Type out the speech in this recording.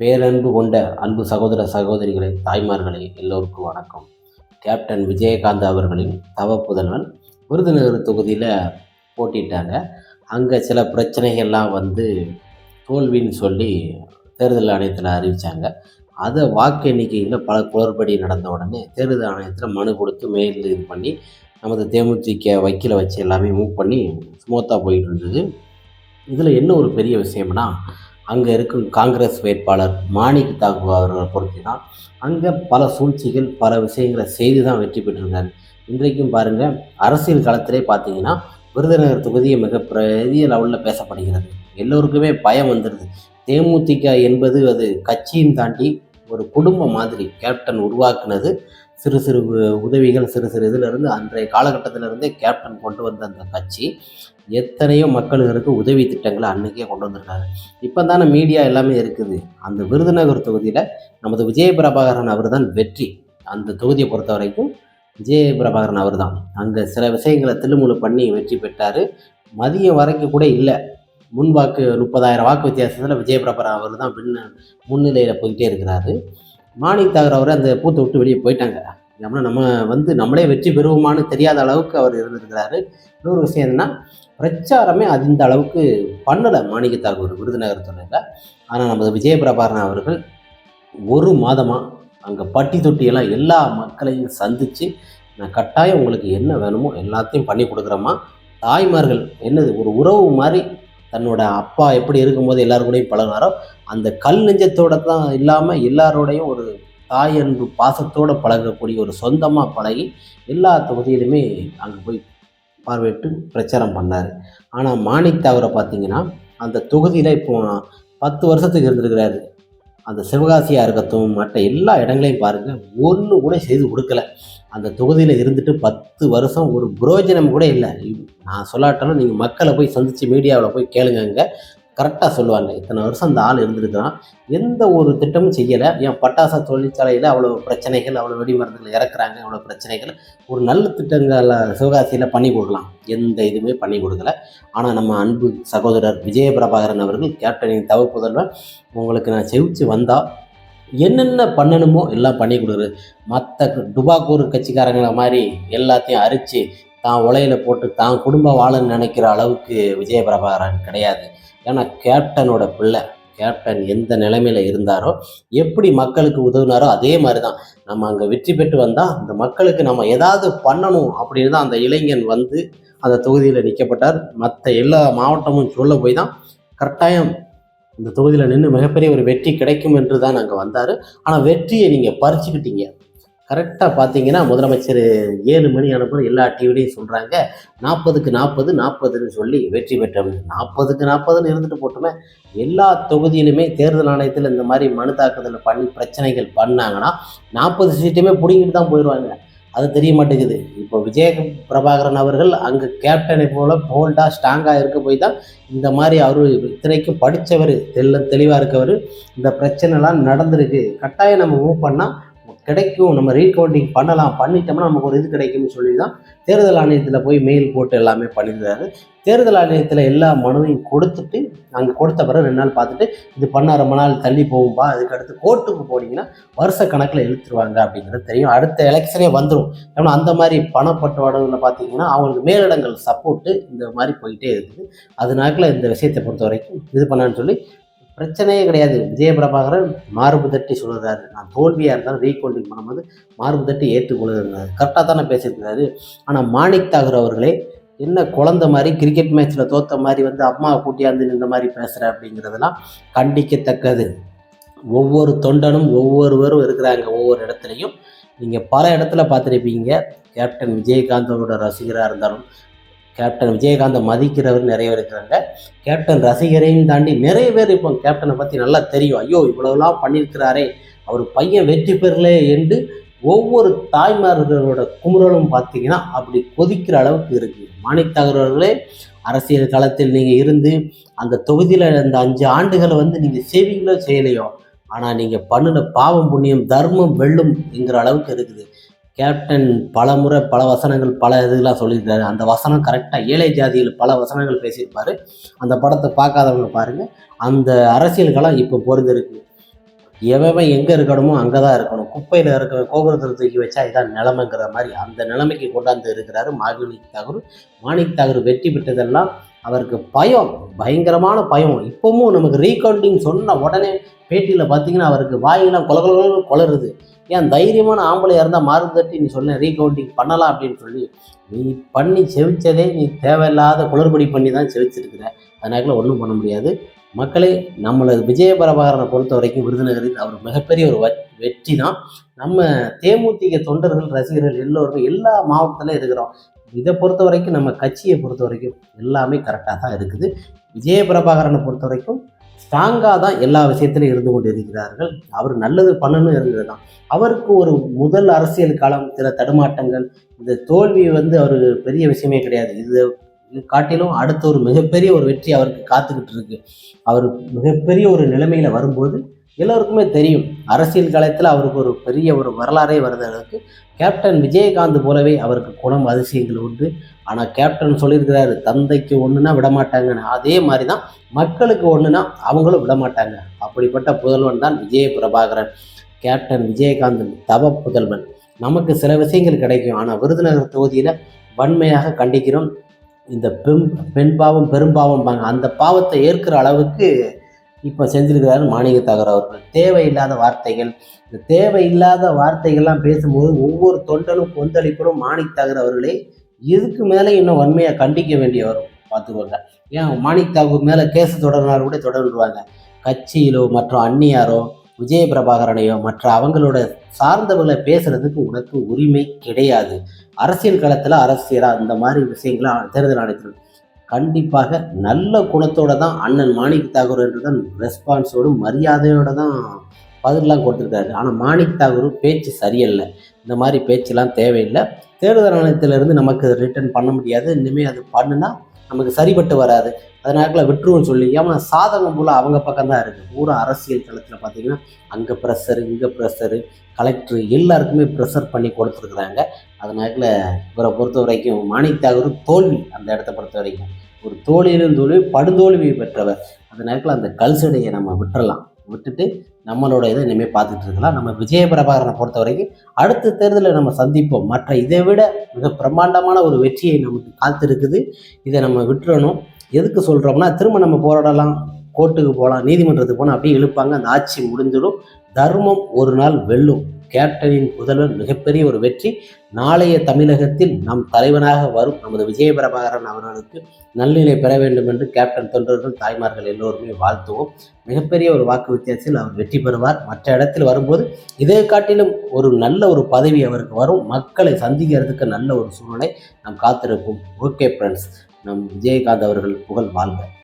பேரன்பு கொண்ட அன்பு சகோதர சகோதரிகளை தாய்மார்களே எல்லோருக்கும் வணக்கம். கேப்டன் விஜயகாந்த் அவர்களின் தவ புதல்வன் விருதுநகர் தொகுதியில் போட்டிட்டாங்க. அங்கே சில பிரச்சனைகள்லாம் வந்து தோல்வின்னு சொல்லி தேர்தல் ஆணையத்தில் அறிவித்தாங்க அதை வாக்கு எண்ணிக்கையில் பல குளறுபடி நடந்த உடனே தேர்தல் ஆணையத்தில் மனு கொடுத்து மெயில் இது பண்ணி நமது தேமுதிக வக்கீலை வச்சு எல்லாமே மூவ் பண்ணி ஸ்மூத்தாக போயிட்டு இருந்தது. இதில் என்ன ஒரு பெரிய விஷயம்னா அங்கே இருக்கும் காங்கிரஸ் வேட்பாளர் மாணிக் தாக்கூ அவர்களை பொறுத்து தான் அங்கே பல சூழ்ச்சிகள் பல விஷயங்களை செய்து தான் வெற்றி பெற்றிருந்தார். இன்றைக்கும் பாருங்கள் அரசியல் களத்திலே பார்த்தீங்கன்னா விருதுநகர் தொகுதியை மிக பெரிய லெவலில் பேசப்படுகிறது. எல்லோருக்குமே பயம் வந்துடுது தேமுதிக என்பது அது கட்சியும் தாண்டி ஒரு குடும்பம் மாதிரி கேப்டன் உருவாக்குனது. சிறு சிறு உ- உதவிகள் சிறு சிறு இதிலிருந்து அன்றைய காலகட்டத்திலிருந்தே கேப்டன் கொண்டு வந்த அந்த கட்சி. எத்தனையோ மக்களுக்கு உதவி திட்டங்களை அன்னைக்கே கொண்டு வந்திருக்காரு இப்போ தானே மீடியா எல்லாமே இருக்குது. அந்த விருதுநகர் தொகுதியில் நமது விஜய பிரபாகரன் அவர் தான் வெற்றி. அந்த தொகுதியை பொறுத்த வரைக்கும் விஜய பிரபாகரன் அவர் தான் அங்கே சில விஷயங்களை திருமுழு பண்ணி வெற்றி பெற்றார். மதியம் வரைக்கும் கூட இல்லை. முன் வாக்கு முப்பதாயிரம் வாக்கு வித்தியாசத்தில் விஜய பிரபாகரன் அவர் தான் பின்ன முன்னிலையில் போயிட்டே இருக்கிறாரு. மாணிக் தாகர் அவர் அந்த பூத்தை விட்டு வெளியே போயிட்டாங்க. ஏன்னா நம்ம வந்து நம்மளே வெற்றி பெறுவோமான்னு தெரியாத அளவுக்கு அவர் இருந்திருக்கிறாரு. இன்னொரு விஷயம் என்னன்னா பிரச்சாரமே அந்த அளவுக்கு பண்ணலை மாணிக்க தாகூர் விருதுநகர் தொழிலில் ஆனால் நமது விஜயபிரபாரன் அவர்கள் ஒரு மாதமாக அங்கே பட்டி தொட்டியெல்லாம் எல்லா மக்களையும் சந்தித்து நான் கட்டாயம் உங்களுக்கு என்ன வேணுமோ எல்லாத்தையும் பண்ணி கொடுக்குறேம்மா. தாய்மார்கள் என்னது ஒரு உறவு மாதிரி தன்னோட அப்பா எப்படி இருக்கும்போது எல்லாருக்கூடையும் பழகினாரோ அந்த கல் நெஞ்சத்தோட தான் இல்லாமல் எல்லாரோடையும் ஒரு தாய் அன்பு பாசத்தோடு பழகக்கூடிய ஒரு சொந்தமாக பழகி எல்லா தொகுதியிலுமே அங்கே போய் பார்வையிட்டு பிரச்சாரம் பண்ணார். ஆனால் மாணிக் தாவரை பார்த்தீங்கன்னா அந்த தொகுதியில் இப்போ பத்து வருஷத்துக்கு இருந்திருக்கிறாரு. அந்த சிவகாசியாக இருக்கட்டும் மற்ற எல்லா இடங்களையும் பாருங்கள் ஒன்று கூட செய்து கொடுக்கல. அந்த தொகுதியில் இருந்துட்டு பத்து வருஷம் ஒரு புரோஜனம் கூட இல்லை. நான் சொல்லாட்டாலும் நீங்கள் மக்களை போய் சந்தித்து மீடியாவில் போய் கேளுங்க கரெக்டாக சொல்லுவாங்க. இத்தனை வருஷம் அந்த ஆள் இருந்திருக்கிறான் எந்த ஒரு திட்டமும் செய்யலை. ஏன் பட்டாசா தொழிற்சாலையில் அவ்வளோ பிரச்சனைகள் அவ்வளோ வெடிமருந்துகள் இறக்குறாங்க அவ்வளோ பிரச்சனைகள். ஒரு நல்ல திட்டங்களை சிவகாசியில் பண்ணி கொடுக்கலாம். எந்த இதுவுமே பண்ணி கொடுக்கல. ஆனால் நம்ம அன்பு சகோதரர் விஜய பிரபாகரன் அவர்கள் கேப்டனின் தவ புதல்வன் உங்களுக்கு நான் செவிச்சு வந்தால் என்னென்ன பண்ணணுமோ எல்லாம் பண்ணி கொடுக்குறது மற்ற டுபாக்கூர் கட்சிக்காரங்களை மாதிரி எல்லாத்தையும் அரித்து தான் உலையில் போட்டு தான் குடும்பம் வாழன்னு நினைக்கிற அளவுக்கு விஜய பிரபாகரன் கிடையாது. ஏன்னா கேப்டனோட பிள்ளை கேப்டன் எந்த நிலைமையில் இருந்தாரோ எப்படி மக்களுக்கு உதவுனாரோ அதே மாதிரி தான் நம்ம அங்கே வெற்றி பெற்று வந்தால் அந்த மக்களுக்கு நம்ம ஏதாவது பண்ணணும் அப்படின்னு தான் அந்த இளைஞன் வந்து அந்த தொகுதியில் நிற்கப்பட்டார் மற்ற எல்லா மாவட்டமும் சொல்ல போய் தான் கட்டாயம் இந்த தொகுதியில் நின்று மிகப்பெரிய ஒரு வெற்றி கிடைக்கும் என்று தான் அங்கே வந்தார். ஆனால் வெற்றியை நீங்கள் பறிச்சுக்கிட்டீங்க. கரெக்டாக பார்த்தீங்கன்னா முதலமைச்சர் ஏழு மணி அனுப்புகிற எல்லா டிவிலையும் சொல்கிறாங்க நாற்பதுக்கு நாற்பது நாற்பதுன்னு சொல்லி வெற்றி பெற்றோம். நாற்பதுக்கு நாற்பதுன்னு இருந்துட்டு போட்டுமே எல்லா தொகுதியிலுமே தேர்தல் ஆணையத்தில் இந்த மாதிரி மனு தாக்குதல் பண்ணி பிரச்சனைகள் பண்ணாங்கன்னா நாற்பது சீட்டுமே பிடிங்கிட்டு தான் போயிடுவாங்க அது தெரிய மாட்டேங்குது. இப்போ விஜய பிரபாகரன் அவர்கள் அங்கே கேப்டனை போல் போல்டாக ஸ்ட்ராங்காக இருக்க போய் தான் இந்த மாதிரி அவர் இத்தனைக்கும் படித்தவர் தெல்ல தெளிவாக இருக்கவர். இந்த பிரச்சனைலாம் நடந்திருக்கு. கட்டாயம் நம்ம மூவ் பண்ணால் கிடைக்கும். நம்ம ரீகவுண்டிங் பண்ணலாம். பண்ணிட்டோம்னா நமக்கு ஒரு இது கிடைக்கும்னு சொல்லி தான் தேர்தல் ஆணையத்தில் போய் மெயில் போட்டு எல்லாமே பண்ணியிருந்தாரு தேர்தல் ஆணையத்தில் எல்லா மனுவையும் கொடுத்துட்டு அங்கே கொடுத்த பிறகு ரெண்டு நாள் பார்த்துட்டு இது பண்ண ரொம்ப நாள் தள்ளி போகும்பா அதுக்கு அடுத்து கோர்ட்டுக்கு போனீங்கன்னா வருஷ கணக்கில் இழுத்துருவாங்க அப்படிங்கிறது தெரியும். அடுத்த எலெக்ஷனே வந்துடும் ஏன்னா அந்த மாதிரி பணப்பட்டுவாடுகளில் பார்த்தீங்கன்னா அவங்களுக்கு மேலிடங்கள் சப்போர்ட்டு இந்த மாதிரி போயிட்டே இருக்குது. அதனால இந்த விஷயத்தை பொறுத்த வரைக்கும் இது பண்ணான்னு சொல்லி பிரச்சனையே கிடையாது. விஜய பிரபாகரன் மார்பு தட்டி சொல்கிறாரு நான் தோல்வியாக இருந்தாலும் ரீகவுண்டிங் பண்ணும்போது மார்பு தட்டி ஏற்றுக்கொள்ளுறாரு கரெக்டாக தானே பேசியிருக்காரு ஆனால் மாணிக் தாகூர் அவர்களே என்ன குழந்த மாதிரி கிரிக்கெட் மேட்ச்சில் தோத்த மாதிரி வந்து அம்மாவை கூட்டியாந்து இந்த மாதிரி பேசுகிற அப்படிங்கிறதெல்லாம் கண்டிக்கத்தக்கது. ஒவ்வொரு தொண்டனும் ஒவ்வொருவரும் இருக்கிறாங்க ஒவ்வொரு இடத்துலையும். நீங்கள் பல இடத்துல பார்த்துருப்பீங்க. கேப்டன் விஜயகாந்தோட ரசிகராக இருந்தாலும் கேப்டன் விஜயகாந்தை மதிக்கிறவர் நிறைய பேர் இருக்கிறாங்க. கேப்டன் ரசிகரையும் தாண்டி நிறைய பேர் இப்போ கேப்டனை பற்றி நல்லா தெரியும். ஐயோ இவ்வளவுலாம் பண்ணியிருக்கிறாரே. அவர் பையன் வெற்றி பெறலே என்று ஒவ்வொரு தாய்மார்களோட குமுறலும் பார்த்தீங்கன்னா அப்படி கொதிக்கிற அளவுக்கு இருக்குது மாணிக் தகவர்களே அரசியல் களத்தில் நீங்கள் இருந்து அந்த தொகுதியில் அந்த அஞ்சு ஆண்டுகளை வந்து நீங்கள் செய்வீங்களோ செய்யலையோ ஆனால் நீங்கள் பண்ணின பாவம் புண்ணியம் தர்மம் வெல்லும் என்கிற அளவுக்கு இருக்குது. கேப்டன் பல முறை பல வசனங்கள் பல இதெல்லாம் சொல்லியிருக்காரு. அந்த வசனம் கரெக்டாக ஏழை ஜாதியில் பல வசனங்கள் பேசியிருப்பாரு. அந்த படத்தை பார்க்காதவங்க பாருங்கள் அந்த அரசியல்களாம் இப்போ பொருந்திருக்கு. எவன் எங்கே இருக்கணுமோ அங்கே தான் இருக்கணும். குப்பையில் இருக்க கோபுரத்தில் தூக்கி வச்சா இதான் நிலைமைங்கிற மாதிரி அந்த நிலைமைக்கு கொண்டாந்து இருக்கிறாரு மாணிக் தாகூர். மாணிக் தாகூர் வெற்றி பெற்றதெல்லாம் அவருக்கு பயம் பயங்கரமான பயம். இப்போவும் நமக்கு ரீகவுண்டிங் சொன்ன உடனே பேட்டியில் பார்த்தீங்கன்னா அவருக்கு வாயெல்லாம் கொல கொலன்னு கொளருது. ஏன் தைரியமான ஆம்பளையாக இருந்தால் மாறு தட்டி நீ சொன்ன ரீகவுண்டிங் பண்ணலாம் அப்படின்னு சொல்லி நீ பண்ணி செவிச்சதே நீ தேவையில்லாத குளறுபடி பண்ணி தான் செவிச்சிருக்கிற. அதனால ஒன்றும் பண்ண முடியாது. மக்களே நம்மளது விஜயபரபாரனை பொறுத்த வரைக்கும் விருதுநகரில் அவர் மிகப்பெரிய ஒரு வ- வெற்றி தான். நம்ம தேமுதிக தொண்டர்கள் ரசிகர்கள் எல்லோருமே எல்லா மாவட்டத்திலும் இருக்கிறோம். இதை பொறுத்த வரைக்கும் நம்ம கட்சியை பொறுத்த வரைக்கும் எல்லாமே கரெக்டாக தான் இருக்குது. விஜயபிரபாகரனை பொறுத்த வரைக்கும் ஸ்ட்ராங்காக தான் எல்லா விஷயத்திலும் இருந்து கொண்டு இருக்கிறார்கள் அவர் நல்லது பண்ணணும் இருந்தது தான் அவருக்கு ஒரு முதல் அரசியல் காலம் சில தடுமாட்டங்கள் இந்த தோல்வி வந்து அவருக்கு பெரிய விஷயமே கிடையாது. இது இது காட்டிலும் அடுத்த ஒரு மிகப்பெரிய ஒரு வெற்றி அவருக்கு காத்துக்கிட்டு இருக்கு. அவர் மிகப்பெரிய ஒரு நிலைமையில வரும்போது எல்லோருக்குமே தெரியும். அரசியல் காலத்தில் அவருக்கு ஒரு பெரிய ஒரு வரலாறே வருவதற்கு கேப்டன் விஜயகாந்த் போலவே அவருக்கு குணம் அதிசயங்கள் உண்டு. ஆனால் கேப்டன் சொல்லியிருக்கிறாரு தந்தைக்கு ஒன்றுனா விடமாட்டாங்கன்னு. அதே மாதிரி தான் மக்களுக்கு ஒன்றுனா அவங்களும் விடமாட்டாங்க. அப்படிப்பட்ட புதல்வன் தான் விஜய பிரபாகரன். கேப்டன் விஜயகாந்தன் தவ புதல்வன். நமக்கு சில விஷயங்கள் கிடைக்கும். ஆனால் விருதுநகர் தொகுதியில் வன்மையாக கண்டிக்கிறோம். இந்த பெண் பெண் பாவம் பெரும்பாவம் பாங்க அந்த பாவத்தை ஏற்கிற அளவுக்கு இப்போ செஞ்சிருக்கிறாரு மாணிக தகர் அவர்கள். தேவையில்லாத வார்த்தைகள். இந்த தேவையில்லாத வார்த்தைகள்லாம் பேசும்போது ஒவ்வொரு தொண்டனும் கொந்தளிப்படும் மாணிக் தாகூர் அவர்களே இதுக்கு மேலே இன்னும் வன்மையாக கண்டிக்க வேண்டிய வரும் பார்த்துக்கோங்க. ஏன்? மாணிக் தாகூர் மேலே கேஸ் தொடர்னாலும் கூட தொடர்ந்துருவாங்க. கட்சியிலோ மற்றும் அந்நியாரோ விஜய பிரபாகரனையோ மற்ற அவங்களோட சார்ந்தவர்களை பேசுறதுக்கு உனக்கு உரிமை கிடையாது. அரசியல் களத்தில் அரசியலாக இந்த மாதிரி விஷயங்களை தேர்தல் ஆணையத்தில் கண்டிப்பாக நல்ல குணத்தோட தான் அண்ணன் மாணிக் தாகூர் என்று தான் ரெஸ்பான்ஸோடு மரியாதையோடு தான் பதிலெலாம் கொடுத்துருக்காரு. ஆனால் மாணிக் தாகூர் பேச்சு சரியில்லை. இந்த மாதிரி பேச்செல்லாம் தேவையில்லை. தேர்தல் ஆணையத்திலிருந்து நமக்கு ரிட்டர்ன் பண்ண முடியாது. இனிமேல் அது பண்ணுனா நமக்கு சரிப்பட்டு வராது. அதனால விட்டுருவோம் சொல்லி ஏன்னா சாதகம் போல் அவங்க பக்கம் தான் இருக்குது பூரா அரசியல் களத்தில் பார்த்தீங்கன்னா அங்கே ப்ரெஷர் இங்கே ப்ரெஷரு கலெக்டர் எல்லாருக்குமே ப்ரெஷர் பண்ணி கொடுத்துருக்குறாங்க. அதனால இவரை பொறுத்த வரைக்கும் மாணிக் தாகூர் தோல்வி அந்த இடத்த பொறுத்த வரைக்கும். ஒரு தோழியிலும் தோல்வி படுதோல்வி பெற்றவர். அதனால அந்த கல்சடையை நம்ம விட்டுறலாம். விட்டுட்டு நம்மளோட இதை இனிமேல் பார்த்துட்டு இருக்கலாம். நம்ம விஜய பிரபாகரனை பொறுத்த வரைக்கும் அடுத்த தேர்தலில் நம்ம சந்திப்போம். மற்ற இதை விட மிக பிரம்மாண்டமான ஒரு வெற்றியை நமக்கு காத்திருக்குது. இதை நம்ம விட்டுறணும். எதுக்கு சொல்கிறோம்னா திரும்ப நம்ம போராடலாம். கோர்ட்டுக்கு போகலாம் நீதிமன்றத்துக்கு போனால் அப்படியே இழுப்பாங்க. அந்த ஆட்சி முடிஞ்சிடும். தர்மம் ஒரு நாள் வெல்லும். கேப்டனின் முதல்வர் மிகப்பெரிய ஒரு வெற்றி. நாளைய தமிழகத்தில் நம் தலைவனாக வரும் நமது விஜயபிரபாகரன் அவர்களுக்கு நல்நிலை பெற வேண்டும் என்று கேப்டன் தொண்டர்கள் தாய்மார்கள் எல்லோருமே வாழ்த்துவோம். மிகப்பெரிய ஒரு வாக்கு வித்தியாசத்தில் அவர் வெற்றி பெறுவார். மற்ற இடத்தில் வரும்போது இதை காட்டிலும் ஒரு நல்ல ஒரு பதவி அவருக்கு வரும். மக்களை சந்திக்கிறதுக்கு நல்ல ஒரு சூழ்நிலை நாம் காத்திருப்போம். ஓகே ஃப்ரெண்ட்ஸ் நம் விஜயகாந்த் அவர்கள் புகழ் வாழ்க.